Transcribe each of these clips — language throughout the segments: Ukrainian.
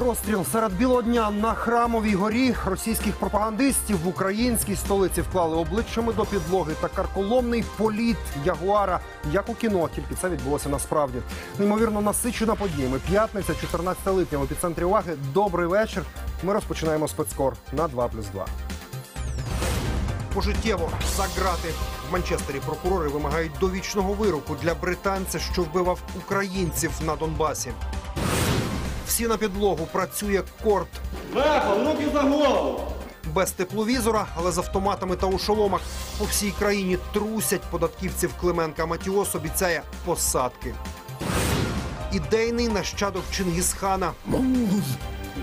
Розстріл серед білого дня на храмовій горі російських пропагандистів в українській столиці вклали обличчями до підлоги та карколомний політ Ягуара, як у кіно, тільки це відбулося насправді. Неймовірно насичена подіями. П'ятниця, 14 липня в епіцентрі уваги. Добрий вечір. Ми розпочинаємо спецкор на 2+,2. Пожиттєво за грати в Манчестері прокурори вимагають довічного вироку для британця, що вбивав українців на Донбасі. Всі на підлогу працює корт Браво, руки за голову! без тепловізора, але з автоматами та у шоломах. По всій країні трусять податківців Клименка Матіос обіцяє посадки. Ідейний нащадок Чингісхана,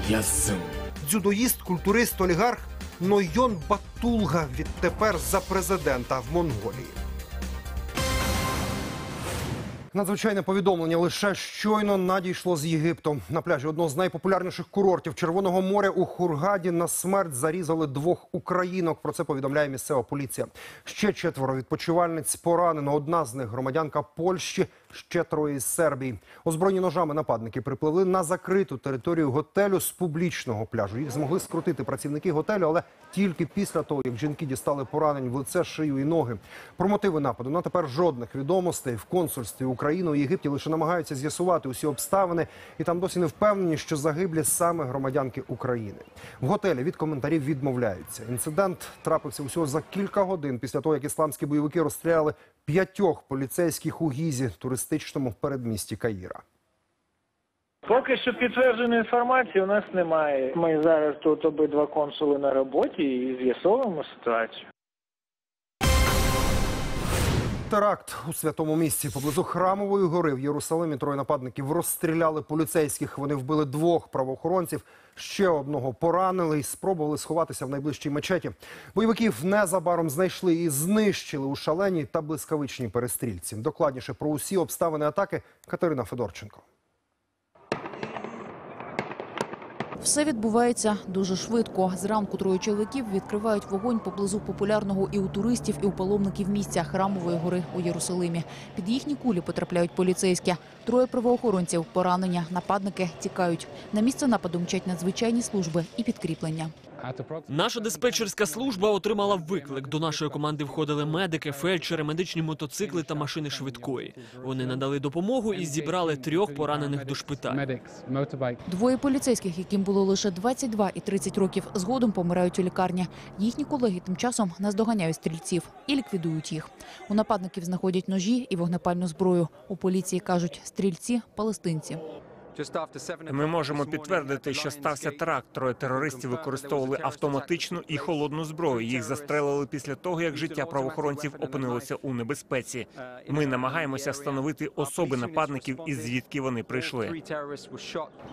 ясен. дзюдоїст, культурист, олігарх Нойон Батулга відтепер за президента в Монголії. Надзвичайне повідомлення лише щойно надійшло з Єгипту. На пляжі одного з найпопулярніших курортів Червоного моря у Хургаді на смерть зарізали двох українок. Про це повідомляє місцева поліція. Ще четверо відпочивальниць поранено. Одна з них громадянка Польщі, ще троє із Сербії. Озброєні ножами нападники припливли на закриту територію готелю з публічного пляжу. Їх змогли скрутити працівники готелю, але тільки після того, як жінки дістали поранень в лице, шию і ноги. Про мотиви нападу на тепер жодних відомостей в консульстві України у Єгипті лише намагаються з'ясувати усі обставини, і там досі не впевнені, що загиблі саме громадянки України. В готелі від коментарів відмовляються. Інцидент трапився усього за кілька годин після того, як ісламські бойовики розстріляли п'ятьох поліцейських у гізі туристичному передмісті Каїра. Поки що підтвердженої інформації у нас немає. Ми зараз тут обидва консули на роботі і з'ясовуємо ситуацію. Теракт у святому місці поблизу храмової гори в Єрусалимі. Троє нападників розстріляли поліцейських. Вони вбили двох правоохоронців. Ще одного поранили і спробували сховатися в найближчій мечеті. Бойовиків незабаром знайшли і знищили у шаленій та блискавичній перестрільці. Докладніше про усі обставини атаки Катерина Федорченко. Все відбувається дуже швидко. Зранку троє чоловіків відкривають вогонь поблизу популярного і у туристів, і у паломників місця храмової гори у Єрусалимі. Під їхні кулі потрапляють поліцейські. Троє правоохоронців поранення. Нападники тікають. На місце нападу мчать надзвичайні служби і підкріплення. Наша диспетчерська служба отримала виклик. До нашої команди входили медики, фельдшери, медичні мотоцикли та машини швидкої. Вони надали допомогу і зібрали трьох поранених до шпиталю. Двоє поліцейських, яким було лише 22 і 30 років, згодом помирають у лікарні. Їхні колеги тим часом наздоганяють стрільців і ліквідують їх. У нападників знаходять ножі і вогнепальну зброю. У поліції кажуть, стрільці палестинці. Ми можемо підтвердити, що стався теракт. Троє терористів використовували автоматичну і холодну зброю. Їх застрелили після того, як життя правоохоронців опинилося у небезпеці. Ми намагаємося встановити особи нападників і звідки вони прийшли.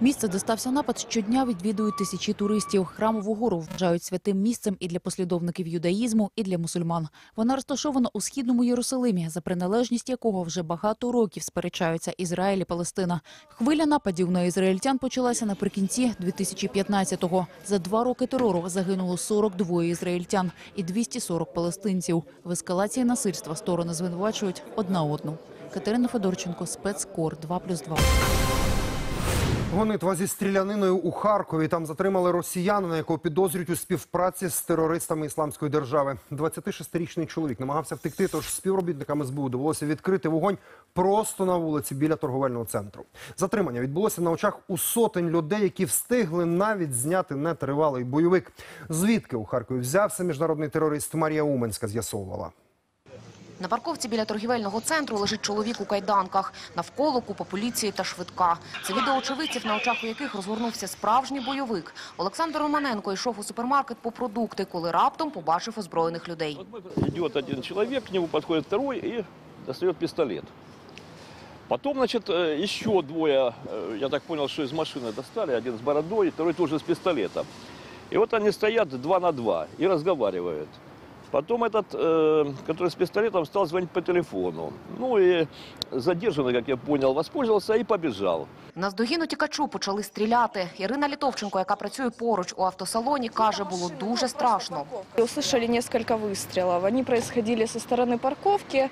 Місце, де стався напад, щодня відвідують тисячі туристів. Храмову гору вважають святим місцем і для послідовників юдаїзму, і для мусульман. Вона розташована у східному Єрусалимі, за приналежність якого вже багато років сперечаються Ізраїль і Палестина. Хвиля нападів на ізраїльтян почалася наприкінці 2015-го. За два роки терору загинуло 42 ізраїльтян і 240 палестинців. В ескалації насильства сторони звинувачують одна одну. Катерина Федорченко, спецкор 2+,2. Гонитва зі стріляниною у Харкові. Там затримали росіянина, якого підозрюють у співпраці з терористами ісламської держави. 26-річний чоловік намагався втекти, тож співробітникам СБУ довелося відкрити вогонь просто на вулиці біля торговельного центру. Затримання відбулося на очах у сотень людей, які встигли навіть зняти нетривалий бойовик. Звідки у Харкові взявся міжнародний терорист Марія Уменська з'ясовувала. На парковці біля торгівельного центру лежить чоловік у кайданках. Навколо купа поліції та швидка. Це відео очевидців, на очах у яких розгорнувся справжній бойовик. Олександр Романенко йшов у супермаркет по продукти, коли раптом побачив озброєних людей. Идет один человек, к нему подходит второй и достает пистолет. Потом, значит, э, еще двое, э, я так понял, что из машины достали, один с бородой, второй тоже с пистолетом. И вот они стоят два на два и разговаривают. Потом этот, э, который с пистолетом, стал звонить по телефону. Ну и задержанный, как я понял, воспользовался и побежал. Наздогін утікачу почали стріляти. Ірина Літовченко, яка працює поруч у автосалоні, каже, було дуже страшно. Услышали несколько выстрелов. Они происходили со стороны парковки.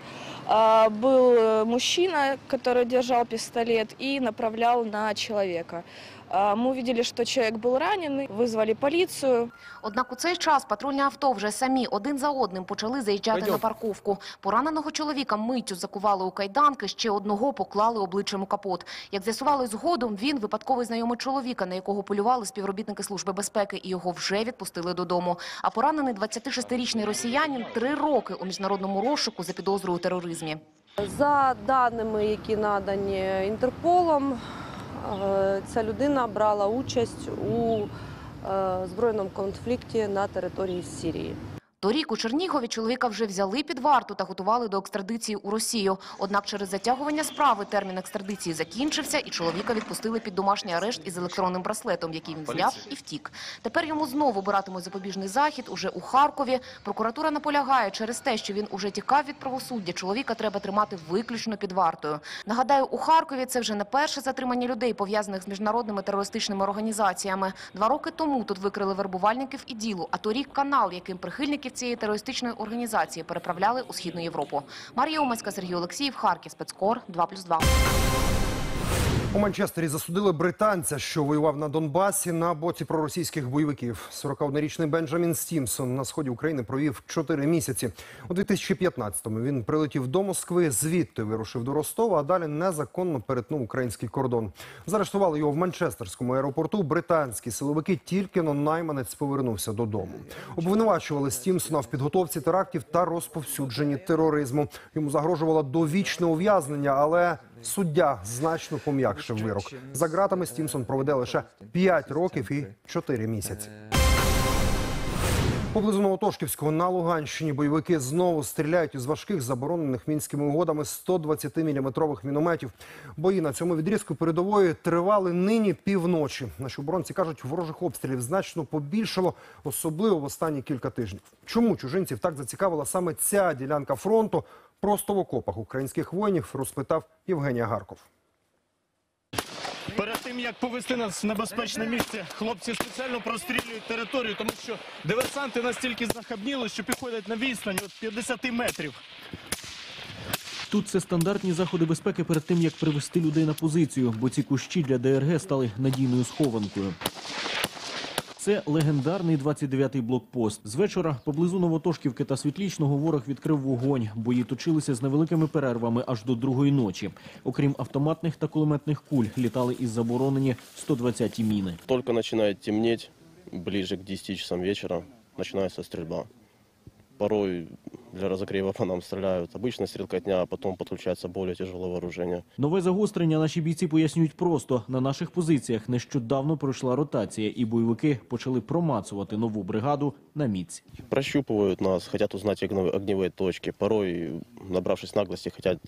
а, был э, мужчина, который держал пистолет и направлял на человека. А, Мы увидели, что человек был раненый, вызвали полицию. Однак у цей час патрульні авто вже самі один за одним почали заїжджати на парковку. Пораненого чоловіка миттю закували у кайданки, ще одного поклали обличчям у капот. Як з'ясували згодом, він випадковий знайомий чоловіка, на якого полювали співробітники Служби безпеки, і його вже відпустили додому. А поранений 26-річний росіянин три роки у міжнародному розшуку за підозрою у тероризмі. За даними, які надані Інтерполом, е, ця людина брала участь у е, збройному конфлікті на території Сирії. Торік у Чернігові чоловіка вже взяли під варту та готували до екстрадиції у Росію. Однак через затягування справи термін екстрадиції закінчився, і чоловіка відпустили під домашній арешт із електронним браслетом, який він зняв і втік. Тепер йому знову обиратимуть запобіжний захід уже у Харкові. Прокуратура наполягає, через те, що він уже тікав від правосуддя, чоловіка треба тримати виключно під вартою. Нагадаю, у Харкові це вже не перше затримання людей, пов'язаних з міжнародними терористичними організаціями. Два роки тому тут викрили вербувальників і ділу, а торік канал, яким прихильників цієї терористичної організації переправляли у Східну Європу. Марія Умацька, Сергій Олексіїв, Харків, спецкор 2+,2. У Манчестері засудили британця, що воював на Донбасі на боці проросійських бойовиків. 41-річний Бенджамін Стімсон на сході України провів 4 місяці. У 2015-му він прилетів до Москви, звідти вирушив до Ростова, а далі незаконно перетнув український кордон. Заарештували його в Манчестерському аеропорту. Британські силовики тільки но найманець повернувся додому. Обвинувачували Стімсона в підготовці терактів та розповсюдженні тероризму. Йому загрожувало довічне ув'язнення, але Суддя значно пом'якшив вирок. За ґратами Стімсон проведе лише 5 років і 4 місяці. Поблизу Новотошківського на Луганщині бойовики знову стріляють із важких заборонених мінськими угодами 120-мм мінометів. Бої на цьому відрізку передової тривали нині півночі. Наші оборонці кажуть, ворожих обстрілів значно побільшало, особливо в останні кілька тижнів. Чому чужинців так зацікавила саме ця ділянка фронту? Просто в окопах українських воїнів розпитав Євгенія Гарков. Перед тим як повести нас в небезпечне місце, хлопці спеціально прострілюють територію, тому що диверсанти настільки захабніли, що підходять на відстань от 50 метрів. Тут це стандартні заходи безпеки перед тим, як привести людей на позицію, бо ці кущі для ДРГ стали надійною схованкою. Це легендарний 29-й блокпост. З вечора поблизу Новотошківки та Світлічного ворог відкрив вогонь. Бої точилися з невеликими перервами аж до другої ночі. Окрім автоматних та кулеметних куль, літали із заборонені 120-ті міни. Только починає темнеть, ближе к 10 часам вечора починається стрільба. Порой для разогрева по нам стреляют. Обычно стрелкотня, а потом подключается более тяжелое вооружение. Нове загострення наші бійці пояснюють просто. На наших позиціях нещодавно пройшла ротація, і бойовики почали промацувати нову бригаду на міць. Прощупывают нас, хотят узнать огнев- огневые точки. Порой, набравшись наглости, хотят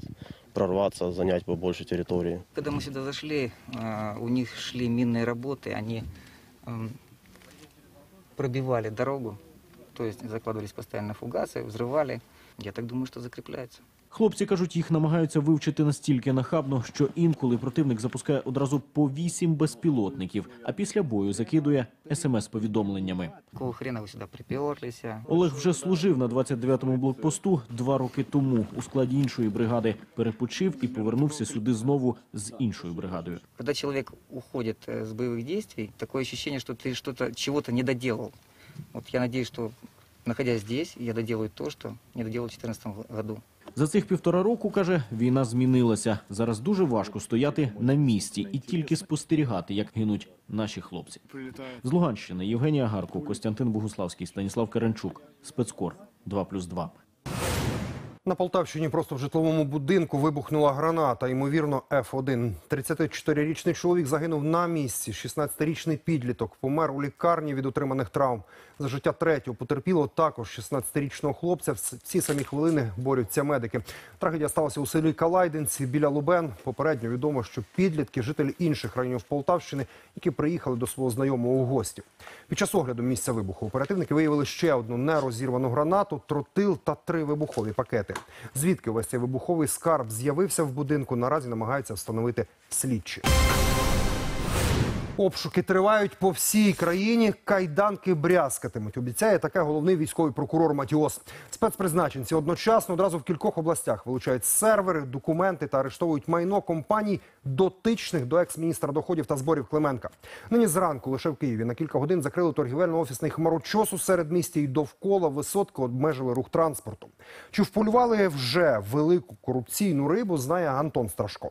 прорваться, занять побольше территории. Когда мы сюда зашли, а, у них шли минные работы, они м, пробивали дорогу, то есть закладывались постоянно фугасы, взрывали. Я так думаю, что закрепляется. Хлопці кажуть, їх намагаються вивчити настільки нахабно, що інколи противник запускає одразу по вісім безпілотників, а після бою закидує смс-повідомленнями. Какого хрена вы сюда приперлись? а? Олег вже служив на 29-му блокпосту два роки тому у складі іншої бригади. Перепочив і повернувся сюди знову з іншою бригадою. Когда человек уходит э, с боевых действий, такое ощущение, что ты что-то, чего-то не доделал. Вот я надеюсь, что находясь здесь, я доделаю то, что не доделал в 2014 году. За цих півтора року, каже, війна змінилася. Зараз дуже важко стояти на місці і тільки спостерігати, як гинуть наші хлопці. З Луганщини Євгенія Гарко, Костянтин Богуславський, Станіслав Каренчук. Спецкор 2+,2. На Полтавщині просто в житловому будинку вибухнула граната, ймовірно, Ф1. 34-річний чоловік загинув на місці. 16-річний підліток помер у лікарні від отриманих травм. За життя третього потерпіло також 16-річного хлопця. В ці самі хвилини борються медики. Трагедія сталася у селі Калайденці біля Лубен. Попередньо відомо, що підлітки – жителі інших районів Полтавщини, які приїхали до свого знайомого у гості. Під час огляду місця вибуху оперативники виявили ще одну нерозірвану гранату, тротил та три вибухові пакети. Звідки весь цей вибуховий скарб з'явився в будинку, наразі намагаються встановити слідчі. Обшуки тривають по всій країні. Кайданки брязкатимуть. Обіцяє таке головний військовий прокурор Матіос. Спецпризначенці одночасно одразу в кількох областях вилучають сервери, документи та арештовують майно компаній, дотичних до екс-міністра доходів та зборів Клименка. Нині зранку лише в Києві на кілька годин закрили торгівельно-офісний хмарочос у середмісті і довкола висотки обмежили рух транспорту. Чи вполювали вже велику корупційну рибу? Знає Антон Страшко.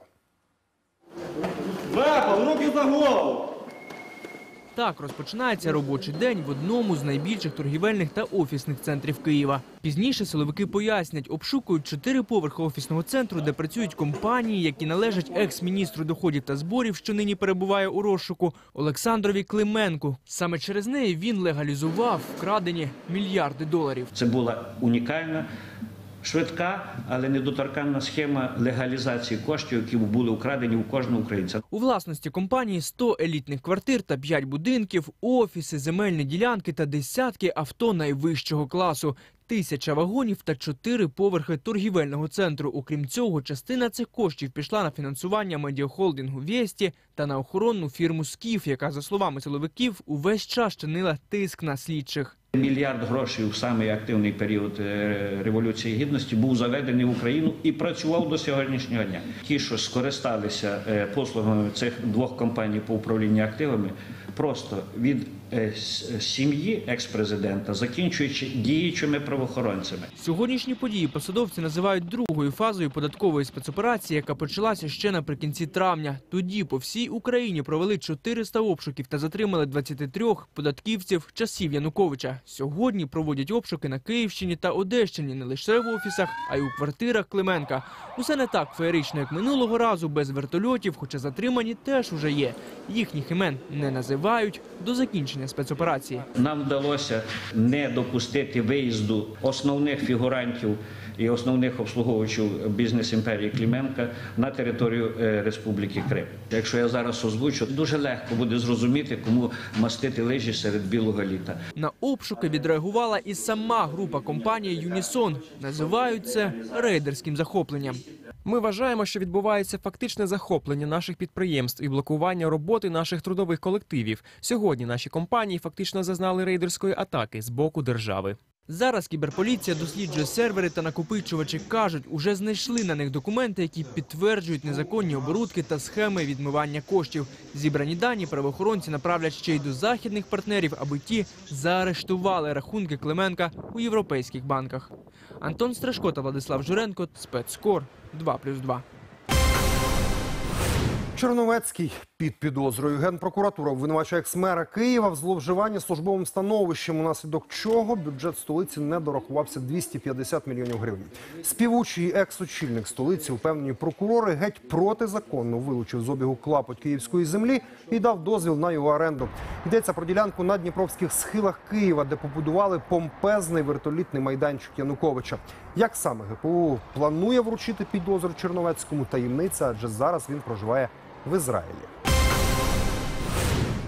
Так розпочинається робочий день в одному з найбільших торгівельних та офісних центрів Києва. Пізніше силовики пояснять, обшукують чотири поверхи офісного центру, де працюють компанії, які належать екс-міністру доходів та зборів, що нині перебуває у розшуку, Олександрові Клименку. Саме через неї він легалізував вкрадені мільярди доларів. Це була унікальна, швидка, але недоторканна схема легалізації коштів, які були украдені у кожного українця. У власності компанії 100 елітних квартир та 5 будинків, офіси, земельні ділянки та десятки авто найвищого класу. Тисяча вагонів та чотири поверхи торгівельного центру. Окрім цього, частина цих коштів пішла на фінансування медіахолдингу «Вєсті» та на охоронну фірму «Скіф», яка, за словами силовиків, увесь час чинила тиск на слідчих. Мільярд грошей у самий активний період е, Революції Гідності був заведений в Україну і працював до сьогоднішнього дня. Ті, що скористалися е, послугами цих двох компаній по управлінню активами, просто від сім'ї екс-президента, закінчуючи діючими правоохоронцями. Сьогоднішні події посадовці називають другою фазою податкової спецоперації, яка почалася ще наприкінці травня. Тоді по всій Україні провели 400 обшуків та затримали 23 податківців часів Януковича. Сьогодні проводять обшуки на Київщині та Одещині не лише в офісах, а й у квартирах Клименка. Усе не так феєрично, як минулого разу, без вертольотів, хоча затримані теж уже є. Їхніх імен не називають до закінчення спецоперації. Нам вдалося не допустити виїзду основних фігурантів основних обслуговувачів бізнес-імперії Кліменка на територію е, Республіки Крим. Якщо я зараз озвучу, дуже легко буде зрозуміти, кому мастити лижі серед білого літа. На обшуки відреагувала і сама група компанії Юнісон. Називають це рейдерським захопленням. Ми вважаємо, що відбувається фактичне захоплення наших підприємств і блокування роботи наших трудових колективів. Сьогодні наші компанії фактично зазнали рейдерської атаки з боку держави. Зараз кіберполіція досліджує сервери та накопичувачі. кажуть, уже знайшли на них документи, які підтверджують незаконні оборудки та схеми відмивання коштів. Зібрані дані правоохоронці направлять ще й до західних партнерів, аби ті заарештували рахунки Клименка у європейських банках. Антон Страшко та Владислав Журенко, спецкор 2+,2. Черновецький під підозрою. Генпрокуратура обвинувачує екс-мера Києва в зловживанні службовим становищем, унаслідок чого бюджет столиці не дорахувався 250 мільйонів гривень. Співучий екс-очільник столиці, упевнені прокурори, геть протизаконно вилучив з обігу клапоть київської землі і дав дозвіл на його оренду. Йдеться про ділянку на дніпровських схилах Києва, де побудували помпезний вертолітний майданчик Януковича. Як саме ГПУ планує вручити підозру Черновецькому таємниця, адже зараз він проживає в Ізраїлі.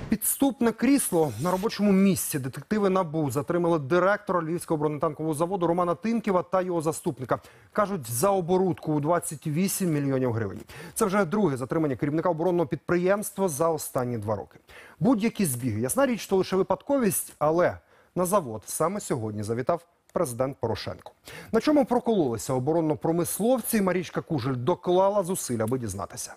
Підступне крісло на робочому місці. Детективи НАБУ затримали директора Львівського бронетанкового заводу Романа Тимківа та його заступника. Кажуть, за оборудку у 28 мільйонів гривень. Це вже друге затримання керівника оборонного підприємства за останні два роки. Будь-які збіги. Ясна річ, то лише випадковість, але на завод саме сьогодні завітав президент Порошенко. На чому прокололися оборонно-промисловці, Марічка Кужель доклала зусиль, аби дізнатися.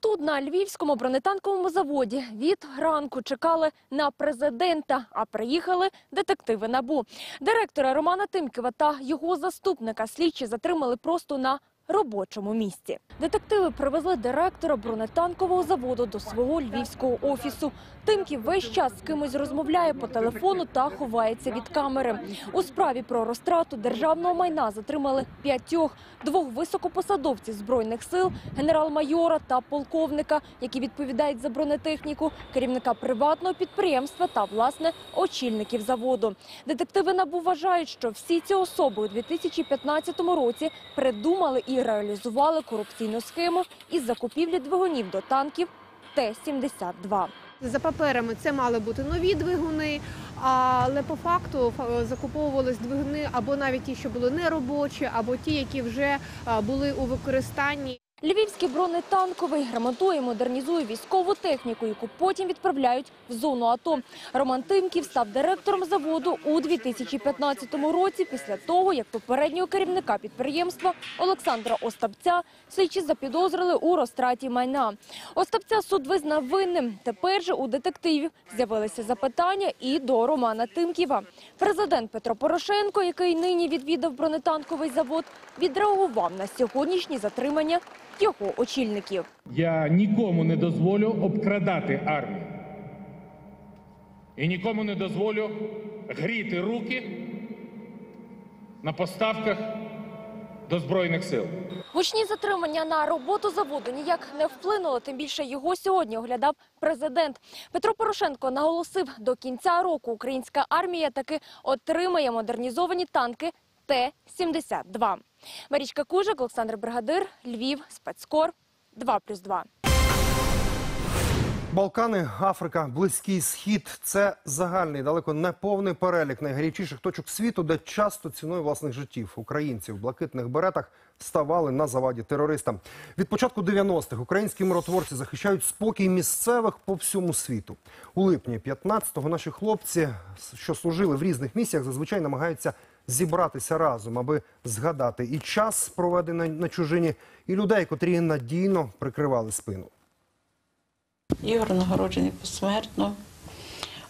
Тут на львівському бронетанковому заводі від ранку чекали на президента, а приїхали детективи НАБУ. Директора Романа Тимківа та його заступника слідчі затримали просто на робочому місці. Детективи привезли директора бронетанкового заводу до свого львівського офісу. Тимків весь час з кимось розмовляє по телефону та ховається від камери. У справі про розтрату державного майна затримали п'ятьох, двох високопосадовців збройних сил, генерал-майора та полковника, які відповідають за бронетехніку, керівника приватного підприємства та власне очільників заводу. Детективи НАБУ вважають, що всі ці особи у 2015 році придумали і реалізували корупційну схему із закупівлі двигунів до танків Т-72. За паперами це мали бути нові двигуни, але по факту фа- закуповувались двигуни або навіть ті, що були неробочі, або ті, які вже були у використанні. Львівський бронетанковий ремонтує, модернізує військову техніку, яку потім відправляють в зону АТО. Роман Тимків став директором заводу у 2015 році, після того, як попереднього керівника підприємства Олександра Остапця слідчі запідозрили у розтраті майна. Остапця суд визнав винним. Тепер же у детективів з'явилися запитання і до Романа Тимківа. Президент Петро Порошенко, який нині відвідав бронетанковий завод, відреагував на сьогоднішні затримання його очільників. Я нікому не дозволю обкрадати армію. І нікому не дозволю гріти руки на поставках до Збройних сил. Гучні затримання на роботу заводу ніяк не вплинуло, тим більше його сьогодні оглядав президент. Петро Порошенко наголосив, до кінця року українська армія таки отримає модернізовані танки Т-72. Марічка Кужик, Олександр Бригадир, Львів, Спецкор, 2+,2. Балкани, Африка, Близький Схід це загальний, далеко не повний перелік найгарячіших точок світу, де часто ціною власних життів українців в блакитних беретах ставали на заваді терористам. Від початку 90-х українські миротворці захищають спокій місцевих по всьому світу. У липні 15-го наші хлопці, що служили в різних місіях, зазвичай намагаються зібратися разом, аби згадати і час, проведений на чужині, і людей, котрі надійно прикривали спину. Ігор нагороджений посмертно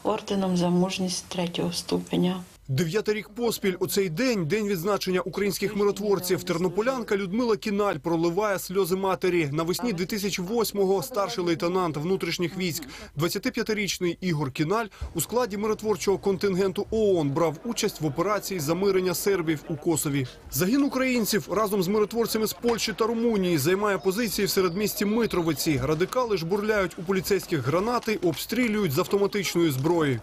орденом за мужність третього ступеня. Дев'ятий рік поспіль у цей день, день відзначення українських миротворців. Тернополянка Людмила Кіналь проливає сльози матері. Навесні 2008-го старший лейтенант внутрішніх військ, 25-річний Ігор Кіналь у складі миротворчого контингенту ООН брав участь в операції замирення сербів у Косові. Загін українців разом з миротворцями з Польщі та Румунії займає позиції в середмісті Митровиці. Радикали жбурляють у поліцейських гранати, обстрілюють з автоматичної зброї.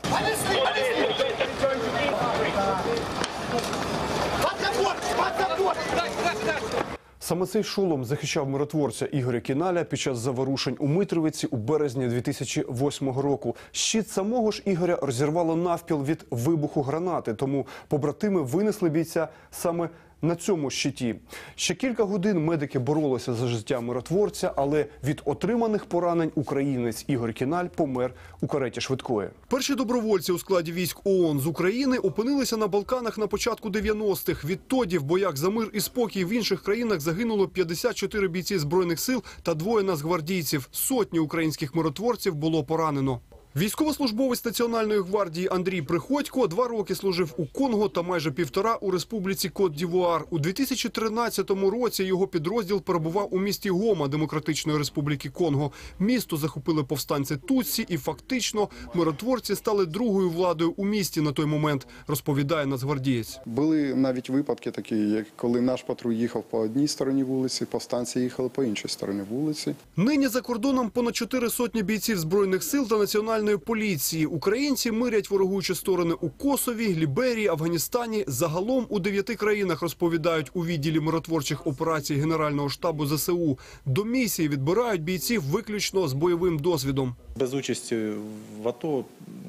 Саме цей шолом захищав миротворця Ігоря Кіналя під час заворушень у Митровиці у березні 2008 року. Щит самого ж Ігоря розірвало навпіл від вибуху гранати, тому побратими винесли бійця саме на цьому щиті. Ще кілька годин медики боролися за життя миротворця, але від отриманих поранень українець Ігор Кіналь помер у кареті швидкої. Перші добровольці у складі військ ООН з України опинилися на Балканах на початку 90-х. Відтоді в боях за мир і спокій в інших країнах загинуло 54 бійці збройних сил та двоє нацгвардійців. Сотні українських миротворців було поранено. Військовослужбовець Національної гвардії Андрій Приходько два роки служив у Конго та майже півтора у республіці Кот-Дівуар. У 2013 році його підрозділ перебував у місті Гома Демократичної Республіки Конго. Місто захопили повстанці Тутсі, і фактично миротворці стали другою владою у місті на той момент, розповідає нацгвардієць. Були навіть випадки такі, як коли наш патруль їхав по одній стороні вулиці, повстанці їхали по іншій стороні вулиці. Нині за кордоном понад чотири сотні бійців збройних сил та національної поліції. Українці мирять ворогуючі сторони у Косові, Ліберії, Афганістані. Загалом у дев'яти країнах розповідають у відділі миротворчих операцій Генерального штабу ЗСУ. До місії відбирають бійців виключно з бойовим досвідом. Без участі в АТО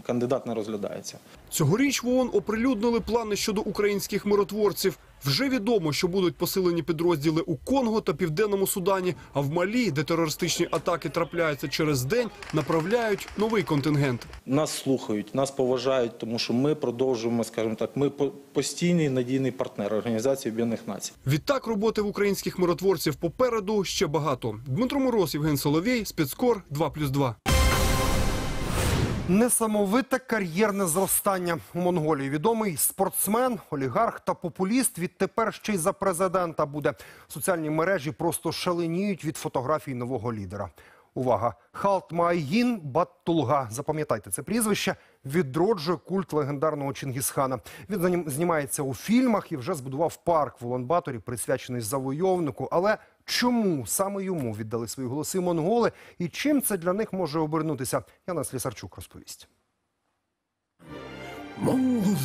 кандидат не розглядається. Цьогоріч в ООН оприлюднили плани щодо українських миротворців. Вже відомо, що будуть посилені підрозділи у Конго та Південному Судані, а в Малі, де терористичні атаки трапляються через день, направляють новий контингент. Нас слухають, нас поважають, тому що ми продовжуємо, скажімо так, ми по- постійний надійний партнер Організації Об'єднаних Націй. Відтак роботи в українських миротворців попереду ще багато. Дмитро Мороз, Євген Соловей, спецкор 2+,2. Несамовите кар'єрне зростання у Монголії. Відомий спортсмен, олігарх та популіст відтепер ще й за президента буде. Соціальні мережі просто шаленіють від фотографій нового лідера. Увага! Халтмаїн Баттулга. Запам'ятайте це прізвище. Відроджує культ легендарного Чингісхана. Він знімається у фільмах і вже збудував парк в Улан-Баторі, присвячений завойовнику. Але чому саме йому віддали свої голоси монголи і чим це для них може обернутися? Яна Слісарчук розповість. Монгол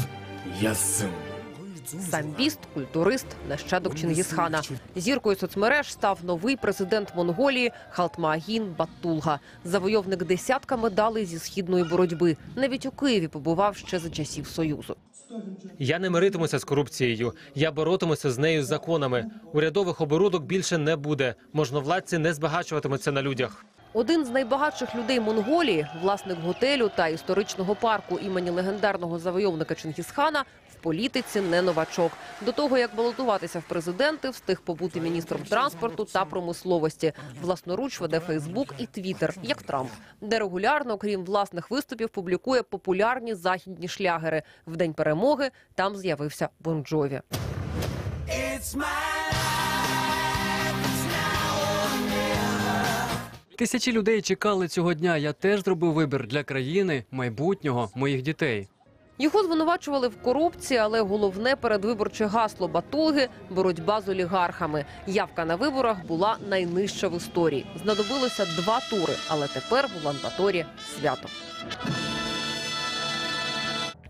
Ясим. Самбіст, культурист, нащадок Чингісхана. Зіркою соцмереж став новий президент Монголії Халтмаагін Баттулга. Завойовник десятка медалей зі східної боротьби. Навіть у Києві побував ще за часів Союзу. Я не миритимуся з корупцією. Я боротимуся з нею законами. Урядових оборудок більше не буде. Можновладці не збагачуватимуться на людях. Один з найбагатших людей Монголії, власник готелю та історичного парку імені легендарного завойовника Чингісхана, політиці не новачок. До того як балотуватися в президенти, встиг побути міністром транспорту та промисловості. Власноруч веде Фейсбук і Твіттер, як Трамп, де регулярно, крім власних виступів, публікує популярні західні шлягери. В день перемоги там з'явився Бон Джові. Тисячі людей чекали цього дня. Я теж зробив вибір для країни, майбутнього, моїх дітей. Його звинувачували в корупції, але головне передвиборче гасло Батулги – боротьба з олігархами. Явка на виборах була найнижча в історії. Знадобилося два тури, але тепер в Ланбаторі свято.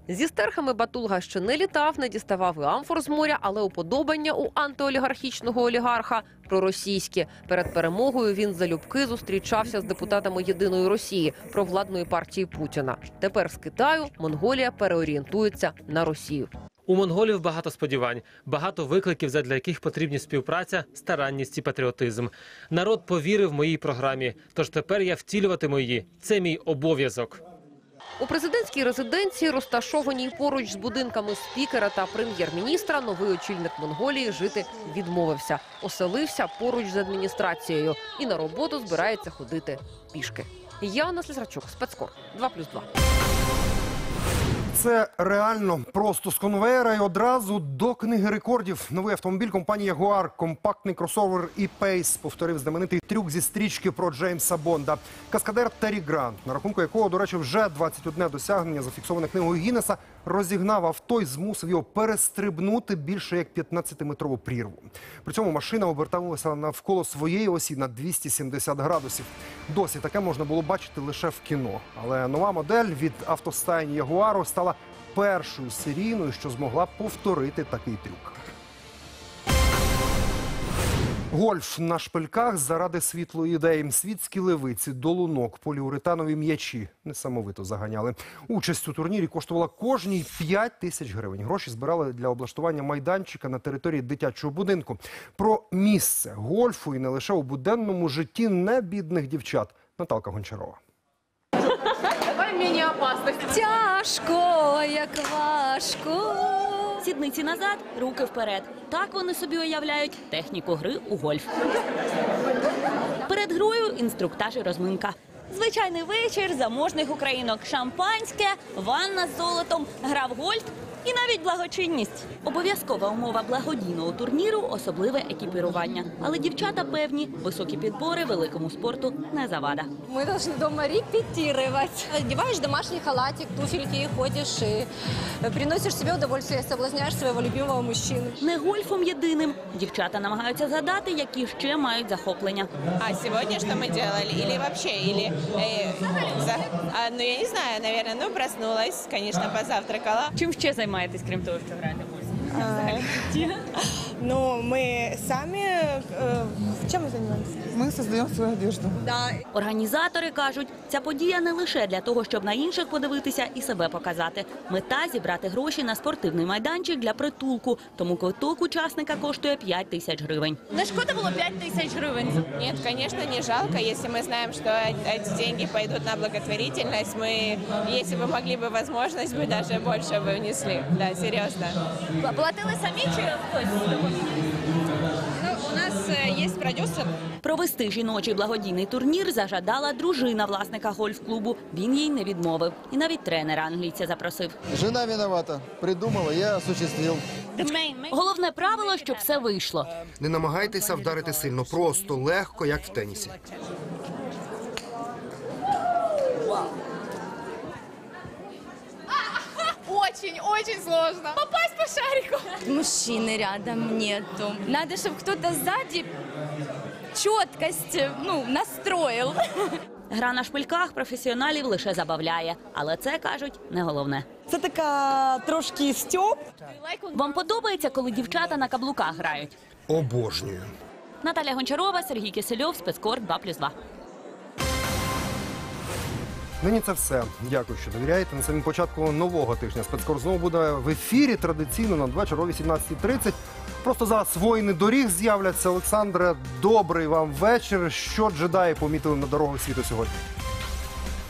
Зі стерхами Батулга ще не літав, не діставав і амфор з моря, але уподобання у антиолігархічного олігарха проросійське. Перед перемогою він залюбки зустрічався з депутатами єдиної Росії провладної партії Путіна. Тепер з Китаю Монголія переорієнтується на Росію. У монголів багато сподівань, багато викликів, задля яких потрібні співпраця, старанність і патріотизм. Народ повірив моїй програмі, тож тепер я втілюватиму її. Це мій обов'язок. У президентській резиденції, розташованій поруч з будинками спікера та прем'єр-міністра, новий очільник Монголії жити відмовився. Оселився поруч з адміністрацією і на роботу збирається ходити пішки. Яна Слізрачук, спецкор 2+,2. Це реально просто з конвейера і одразу до книги рекордів. Новий автомобіль компанії Jaguar, компактний кросовер і Pace повторив знаменитий трюк зі стрічки про Джеймса Бонда. Каскадер Террі Грант, на рахунку якого, до речі, вже 21 досягнення зафіксоване книгою Гіннеса, розігнав авто і змусив його перестрибнути більше як 15-метрову прірву. При цьому машина оберталася навколо своєї осі на 270 градусів. Досі таке можна було бачити лише в кіно. Але нова модель від автостайні Ягуару стала першою серійною, що змогла повторити такий трюк. Гольф на шпильках заради світлої ідеї. Світські левиці, долунок, поліуретанові м'ячі несамовито заганяли. Участь у турнірі коштувала кожній 5 тисяч гривень. Гроші збирали для облаштування майданчика на території дитячого будинку. Про місце гольфу і не лише у буденному житті небідних дівчат. Наталка Гончарова. Давай мені опасності. Тяжко, як важко. Сідниці назад, руки вперед. Так вони собі уявляють техніку гри у гольф. Перед грою інструктаж і розминка. Звичайний вечір заможних українок, шампанське, ванна з золотом, гра в гольф і навіть благочинність. Обов'язкова умова благодійного турніру особливе екіпірування. Але дівчата певні, високі підбори великому спорту не завада. Мы должны дома репетировать. Одеваешь домашний халатик, туфельки, и ходишь и приносишь себе удовольствие, соблазняешь своего любимого мужчину. Не гольфом єдиним. Дівчата намагаються згадати, які ще мають захоплення. А сегодня что мы делали? Или вообще? Или, э, за- а, ну, я не знаю, наверное, ну, проснулась, конечно, позавтракала. Чим ще Займаєтесь, крім того, що граєте в гольф? Ну, мы сами... э, чем мы занимаемся? Мы создаем свою одежду. Да. Організатори кажуть, ця подія не лише для того, щоб на інших подивитися і себе показати. Мета зібрати гроші на спортивний майданчик для притулку. Тому квиток учасника коштує 5 тисяч гривень. Не шкода было 5 тысяч гривен? Нет, конечно, не жалко. Если мы знаем, что эти деньги пойдут на благотворительность, мы, если бы могли бы возможность, мы даже больше бы внесли. Да, серьезно. Платили самі чи хтось? Ну, у нас продюсер. Провести жіночий благодійний турнір зажадала дружина власника гольф-клубу. Він їй не відмовив. І навіть тренера англійця запросив. Жена виновата. Придумала, я осуществил. Головне правило, щоб все вийшло. Не намагайтеся вдарити сильно, просто легко, як в тенісі. Очень, очень сложно. Попасть по шарику. Мужчины рядом нету. Надо, чтобы кто-то сзади четкость ну, настроил. Гра на шпильках професіоналів лише забавляє, але це кажуть не головне. Це така трошки стьоп. Вам подобається, коли дівчата на каблуках грають? Обожнюю. Наталя Гончарова, Сергій Кисельов, спецкор 2+,2. Нині це все. Дякую, що довіряєте. На самому початку нового тижня спецкор знову буде в ефірі традиційно надвечір о 18.30. Просто зараз воїни доріг з'являться. Олександре, добрий вам вечір. Що джедаї помітили на дорогах світу сьогодні?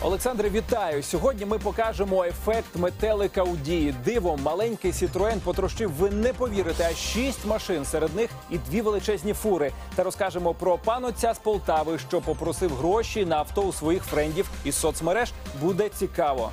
Олександре, вітаю! Сьогодні ми покажемо ефект метелика у дії. Дивом маленький Сітроен потрощив, ви не повірите, а шість машин, серед них і дві величезні фури. Та розкажемо про панотця з Полтави, що попросив гроші на авто у своїх френдів із соцмереж. Буде цікаво.